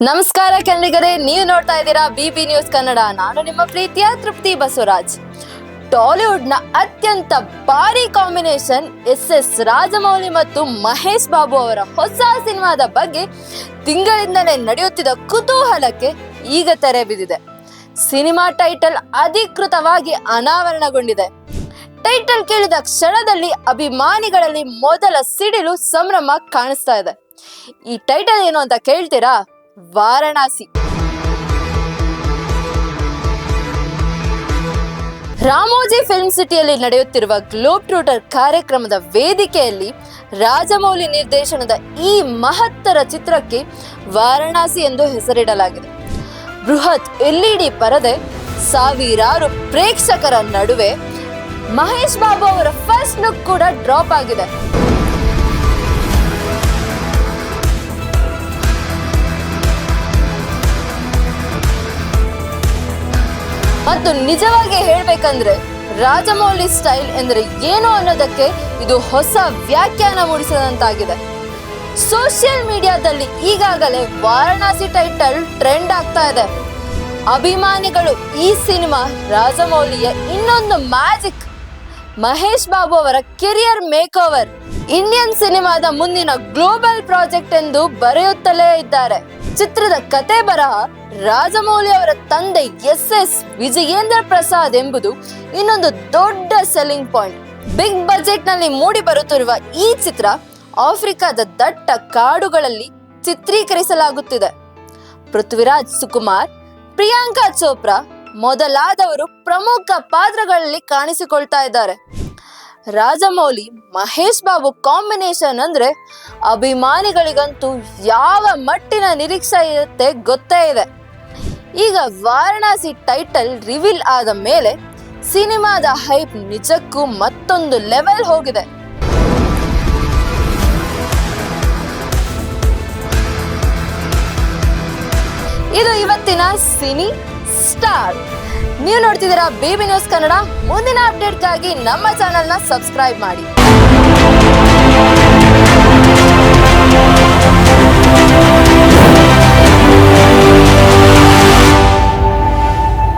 ನಮಸ್ಕಾರ ಕನ್ನಡಿಗರೇ, ನೀವು ನೋಡ್ತಾ ಇದ್ದೀರಾ ಬಿಬಿ ನ್ಯೂಸ್ ಕನ್ನಡ. ನಾನು ನಿಮ್ಮ ಪ್ರೀತಿಯ ತೃಪ್ತಿ ಬಸವರಾಜ್. ಟಾಲಿವುಡ್ನ ಅತ್ಯಂತ ಭಾರಿ ಕಾಂಬಿನೇಷನ್ ಎಸ್ ಎಸ್ ರಾಜಮೌಳಿ ಮತ್ತು ಮಹೇಶ್ ಬಾಬು ಅವರ ಹೊಸ ಸಿನಿಮಾದ ಬಗ್ಗೆ ತಿಂಗಳಿಂದಲೇ ನಡೆಯುತ್ತಿದ್ದ ಕುತೂಹಲಕ್ಕೆ ಈಗ ತೆರೆ ಬಿದ್ದಿದೆ. ಸಿನಿಮಾ ಟೈಟಲ್ ಅಧಿಕೃತವಾಗಿ ಅನಾವರಣಗೊಂಡಿದೆ. ಟೈಟಲ್ ಕೇಳಿದ ಕ್ಷಣದಲ್ಲಿ ಅಭಿಮಾನಿಗಳಲ್ಲಿ ಮೊದಲ ಸಿಡಿಲು ಸಂಭ್ರಮ ಕಾಣಿಸ್ತಾ ಇದೆ. ಈ ಟೈಟಲ್ ಏನು ಅಂತ ಕೇಳ್ತೀರಾ? ವಾರಣಾಸಿ. ರಾಮೋಜಿ ಫಿಲ್ಮ್ ಸಿಟಿಯಲ್ಲಿ ನಡೆಯುತ್ತಿರುವ ಗ್ಲೋಬ್ ಟ್ರೂಟರ್ ಕಾರ್ಯಕ್ರಮದ ವೇದಿಕೆಯಲ್ಲಿ ರಾಜಮೌಲಿ ನಿರ್ದೇಶನದ ಈ ಮಹತ್ತರ ಚಿತ್ರಕ್ಕೆ ವಾರಣಾಸಿ ಎಂದು ಹೆಸರಿಡಲಾಗಿದೆ. ಬೃಹತ್ ಎಲ್ಇಡಿ ಪರದೆ ಸಾವಿರಾರು ಪ್ರೇಕ್ಷಕರ ನಡುವೆ ಮಹೇಶ್ ಬಾಬು ಅವರ ಫಸ್ಟ್ ಲುಕ್ ಕೂಡ ಡ್ರಾಪ್ ಆಗಿದೆ. ಮತ್ತು ನಿಜವಾಗಿ ಹೇಳಬೇಕಂದ್ರೆ ರಾಜಮೌಳಿ ಸ್ಟೈಲ್ ಎಂದರೆ ಏನು ಅನ್ನೋದಕ್ಕೆ ಇದು ಹೊಸ ವ್ಯಾಖ್ಯಾನ ಮೂಡಿಸಿದಂತಾಗಿದೆ. ಸೋಷಿಯಲ್ ಮೀಡಿಯಾದಲ್ಲಿ ಈಗಾಗಲೇ ವಾರಣಾಸಿ ಟೈಟಲ್ ಟ್ರೆಂಡ್ ಆಗ್ತಾ ಇದೆ. ಅಭಿಮಾನಿಗಳು ಈ ಸಿನಿಮಾ ರಾಜಮೌಳಿಯ ಇನ್ನೊಂದು ಮ್ಯಾಜಿಕ್ ಮಹೇಶ್ ಬಾಬು ಅವರ ಕೆರಿಯರ್ ಮೇಕ್ ಓವರ್ ಇಂಡಿಯನ್ ಸಿನಿಮಾದ ಮುಂದಿನ ಗ್ಲೋಬಲ್ ಪ್ರಾಜೆಕ್ಟ್ ಎಂದು ಬರೆಯುತ್ತಲೇ ಇದ್ದಾರೆ. ಚಿತ್ರದ ಕತೆ ಬರಹ ರಾಜಮೌಳಿ ಅವರ ತಂದೆ ಎಸ್ ಎಸ್ ವಿಜಯೇಂದ್ರ ಪ್ರಸಾದ್ ಎಂಬುದು ಇನ್ನೊಂದು ದೊಡ್ಡ ಸೆಲ್ಲಿಂಗ್ ಪಾಯಿಂಟ್ ಬಿಗ್ ಬಜೆಟ್ನಲ್ಲಿ ಮೂಡಿ ಬರುತ್ತಿರುವ ಈ ಚಿತ್ರ ಆಫ್ರಿಕಾದ ದಟ್ಟ ಕಾಡುಗಳಲ್ಲಿ ಚಿತ್ರೀಕರಿಸಲಾಗುತ್ತಿದೆ. ಪೃಥ್ವಿರಾಜ್ ಸುಕುಮಾರ್, ಪ್ರಿಯಾಂಕಾ ಚೋಪ್ರಾ ಮೊದಲಾದವರು ಪ್ರಮುಖ ಪಾತ್ರಗಳಲ್ಲಿ ಕಾಣಿಸಿಕೊಳ್ತಾ ಇದ್ದಾರೆ. ರಾಜಮೌಳಿ ಮಹೇಶ್ ಬಾಬು ಕಾಂಬಿನೇಷನ್ ಅಂದ್ರೆ ಅಭಿಮಾನಿಗಳಿಗಂತೂ ಯಾವ ಮಟ್ಟಿನ ನಿರೀಕ್ಷೆ ಇರುತ್ತೆ ಗೊತ್ತೇ ಇದೆ. ಈಗ ವಾರಣಾಸಿ ಟೈಟಲ್ ರಿವೀಲ್ ಆದ ಮೇಲೆ ಸಿನಿಮಾದ ಹೈಪ್ ನಿಜಕ್ಕೂ ಮತ್ತೊಂದು ಲೆವೆಲ್ ಹೋಗಿದೆ. ಇದು ಇವತ್ತಿನ ಸಿನಿ ಸ್ಟಾರ್. ನೀವು ನೋಡ್ತಿದ್ದೀರಾ ಬೇಬಿ ನ್ಯೂಸ್ ಕನ್ನಡ. ಮುಂದಿನ ಅಪ್ಡೇಟ್ಗಾಗಿ ನಮ್ಮ ಚಾನೆಲ್ನ ಸಬ್ಸ್ಕ್ರೈಬ್ ಮಾಡಿ.